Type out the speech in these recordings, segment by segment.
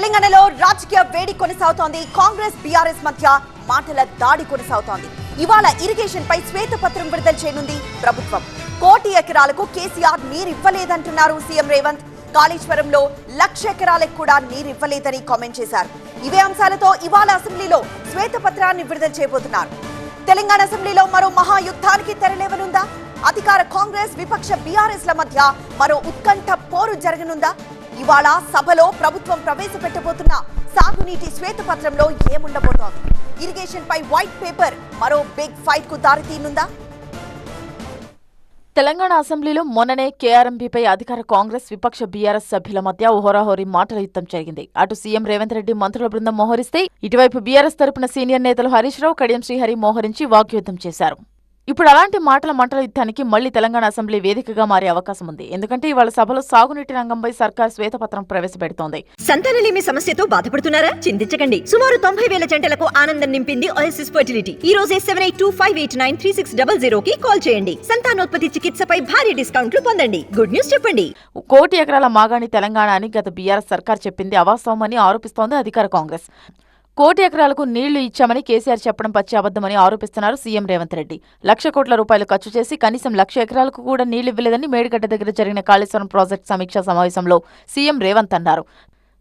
తెలంగాణలో రాజకీయ వేడి కొనసాగుతోంది. కాంగ్రెస్ బీఆర్ఎస్ మధ్య మాటల దాడి కొనసాగుతోంది. ఇవాళ ఇరిగేషన్ పై శ్వేతపత్రం విడుదల చేయనుంది ప్రభుత్వం. కోటి ఎకరాలకు కేసీఆర్ నీరివ్వలేదంటున్నారు సీఎం రేవంత్. కాళేశ్వరంలో లక్ష ఎకరాలకు కూడా నీరివ్వలేదని కామెంట్ చేశారు. ఇవే అంశాలతో ఇవాళ అసెంబ్లీలో శ్వేతపత్రాన్ని విడుదల చేయబోతున్నారు. తెలంగాణ అసెంబ్లీలో మరో మహాయుద్ధానికి తెరలేవనుందా? అధికార కాంగ్రెస్ విపక్ష బీఆర్ఎస్ ల మధ్య మరో ఉత్కంఠ పోరు జరగనుందా? ఇవాళ సభలో ప్రభుత్వం ప్రవేశపెట్టబోతున్న సాగునీటి శ్వేతపత్రంలో ఏముండబోతోంది? ఇరిగేషన్ పై వైట్ పేపర్ మరో బిగ్ ఫైట్కు దారితీనుందా తెలంగాణ అసెంబ్లీలో మొన్ననే కేఆర్ఎంపీపై అధికార కాంగ్రెస్ విపక్ష బీఆర్ఎస్ సభ్యుల మధ్య హోరాహోరీ మాటల యుద్ధం జరిగింది. అటు సీఎం రేవంత్ రెడ్డి మంత్రుల బృందం మోహరిస్తే ఇటువైపు బీఆర్ఎస్ తరపున సీనియర్ నేతలు హరీష్ రావు కడియం శ్రీహరి మోహరించి వాగ్యుద్ధం చేశారు. ఇప్పుడు అలాంటి మాటల మంటల యుద్ధానికి మళ్ళీ తెలంగాణ అసెంబ్లీ వేదికగా మారే అవకాశం ఉంది. ఎందుకంటే ఇవాళ సభలో సాగునీటి రంగంపై సర్కార్ శ్వేతపత్రం ప్రవేశపెడుతోంది. సంతానలేమి సమస్యతో బాధపడుతున్నారా? చింతించకండి. సుమారు తొంభై వేల జంటలకు ఆనందం నింపింది ఓఎస్ఎస్ ఫర్టిలిటీ ఈ రోజే seven eight two five eight nine three six double zero కి కాల్ చేయండి. సంతానోత్పత్తి చికిత్సపై భారీ డిస్కౌంట్లు పొందండి. గుడ్ న్యూస్ చెప్పండి. కోటి ఎకరాల మాగాణి తెలంగాణ అని గత బీఆర్ఎస్ సర్కార్ చెప్పింది అవాస్తవమని ఆరోపిస్తోంది అధికార కాంగ్రెస్. కోటి ఎకరాలకు నీళ్ళు ఇచ్చామని కేసీఆర్ చెప్పడం పచ్చి అబద్దమని ఆరోపిస్తున్నారు సీఎం రేవంత్ రెడ్డి. లక్ష కోట్ల రూపాయలు ఖర్చు చేసి కనీసం లక్ష ఎకరాలకు కూడా నీళ్ళు ఇవ్వలేదని మేడిగడ్డ దగ్గర జరిగిన కాళేశ్వరం ప్రాజెక్టు సమీక్షా సమావేశంలో సీఎం రేవంత్ అన్నారు.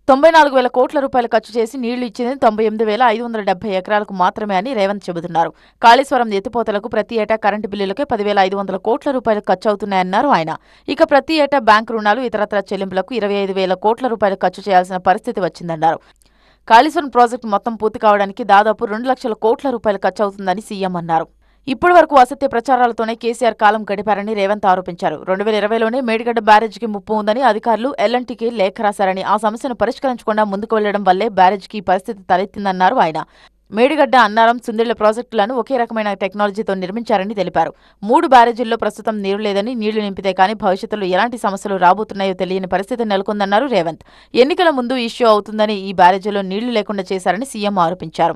తొంభై నాలుగు వేల కోట్ల రూపాయలు ఖర్చు చేసి నీళ్ళు ఇచ్చింది తొంభై ఎనిమిది వేల ఐదు వందల డెబ్బై ఎకరాలకు మాత్రమే అని రేవంత్ చెబుతున్నారు. కాళేశ్వరం ఎత్తిపోతలకు ప్రతి ఏటా కరెంటు బిల్లులకే పదివేల ఐదు వందల కోట్ల రూపాయలు ఖర్చు అవుతున్నాయన్నారు ఆయన. ఇక ప్రతి ఏటా బ్యాంకు రుణాలు ఇతరత్ర చెల్లింపులకు ఇరవై ఐదు వేల కోట్ల రూపాయలు ఖర్చు చేయాల్సిన పరిస్థితి వచ్చిందన్నారు. కాళేశ్వరం ప్రాజెక్టు మొత్తం పూర్తి కావడానికి దాదాపు రెండు లక్షల కోట్ల రూపాయలు ఖర్చు అవుతుందని సీఎం అన్నారు. ఇప్పటి వరకు అసత్య ప్రచారాలతోనే కేసీఆర్ కాలం గడిపారని రేవంత్ ఆరోపించారు. రెండు వేల ఇరవైలోనే మేడిగడ్డ బ్యారేజ్కి ముప్పు ఉందని అధికారులు ఎల్ఎన్టీకి లేఖ రాశారని ఆ సమస్యను పరిష్కరించకుండా ముందుకు వెళ్ళడం వల్లే బ్యారేజ్కి పరిస్థితి తలెత్తిందన్నారు ఆయన. మేడిగడ్డ అన్నారం సుందిళ్ళ ప్రాజెక్టులను ఒకే రకమైన టెక్నాలజీతో నిర్మించారని తెలిపారు. మూడు బ్యారేజీల్లో ప్రస్తుతం నీరు లేదని నీళ్ళు నింపితే కానీ భవిష్యత్తులో ఎలాంటి సమస్యలు రాబోతున్నాయో తెలియని పరిస్థితి నెలకొందన్నారు రేవంత్. ఎన్నికల ముందు ఇష్యూ అవుతుందని ఈ బ్యారేజీలో నీళ్ళు లేకుండా చేశారని సీఎం ఆరోపించారు.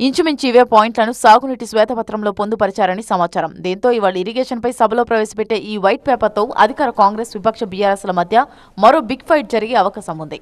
ఇంచుమించు ఇవే పాయింట్లను సాగునీటి శ్వేతపత్రంలో పొందుపరిచారని సమాచారం. దీంతో ఇవాళ ఇరిగేషన్పై సభలో ప్రవేశపెట్టే ఈ వైట్ పేపర్తో అధికార కాంగ్రెస్ విపక్ష బీఆర్ఎస్ల మధ్య మరో బిగ్ ఫైట్ జరిగే అవకాశం ఉంది.